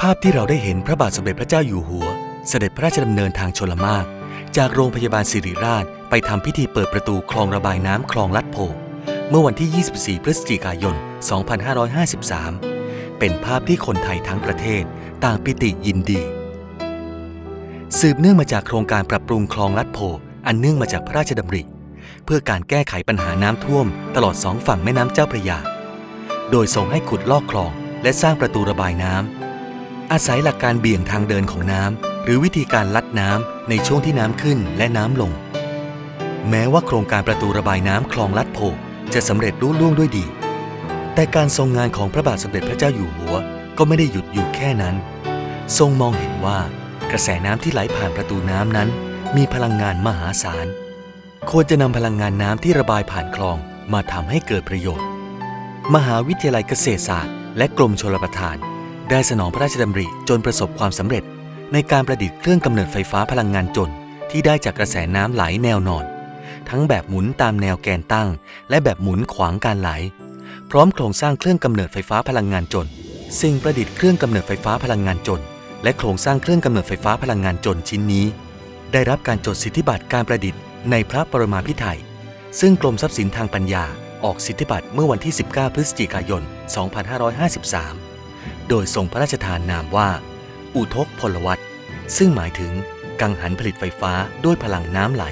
ภาพที่เราได้เห็นพระบาทสมเด็จพระเจ้าอยู่หัว เสด็จพระราชดำเนินทางชลมารจากโรงพยาบาลสิริราช ไปทำพิธีเปิดประตูคลองระบายน้ำคลองลัดโพเมื่อวันที่ 24 พฤศจิกายน 2553 เป็นภาพที่คนไทยทั้งประเทศต่างปิติยินดี สืบเนื่องมาจากโครงการปรับปรุงคลองลัดโพอันเนื่องมาจากพระราชดำริ เพื่อการแก้ไขปัญหาน้ำท่วม ตลอดสองฝั่งแม่น้ำเจ้าพระยา โดยทรงให้ขุดลอกคลองและสร้างประตูระบายน้ำ อาศัยหลักการเบี่ยงทางเดินของน้ำหรือวิธีการลัดน้ำในช่วงที่น้ำขึ้นและน้ำลง แม้ว่าโครงการประตูระบายน้ำคลองลัดโพจะสำเร็จรุ่ล่วงด้วยดี แต่การทรงงานของพระบาทสมเด็จพระเจ้าอยู่หัว ก็ไม่ได้หยุดอยู่แค่นั้น ทรงมองเห็นว่ากระแสน้ำที่ไหลผ่านประตูน้ำนั้น มีพลังงานมหาศาล ควรจะนำพลังงานน้ำที่ระบายผ่านคลองมาทำให้เกิดประโยชน์ มหาวิทยาลัยเกษตรศาสตร์ และกรมชลประทาน ได้สนองพระราชดำริจนประสบความสำเร็จ ในการประดิษฐ์เครื่องกำเนิดไฟฟ้าพลังงานจนที่ได้จากกระแสน้ำไหลแนวนอน ทั้งแบบหมุนตามแนวแกนตั้ง และแบบหมุนขวางการไหล พร้อมโครงสร้างเครื่องกำเนิดไฟฟ้าพลังงานจน สิ่งประดิษฐ์เครื่องกำเนิดไฟฟ้าพลังงานจน และโครงสร้างเครื่องกำเนิดไฟฟ้าพลังงานจนชิ้นนี้ ได้รับการจดสิทธิบัตรการประดิษฐ์ในพระปรมาภิไธยซึ่งกรมทรัพย์สินทางปัญญาออกสิทธิบัตรเมื่อวันที่ 19 พฤศจิกายน 2553 โดยทรงพระราชทานนามว่า อุทกพลวัตซึ่งหมายถึงกังหันผลิตไฟฟ้าด้วยพลังน้ำไหล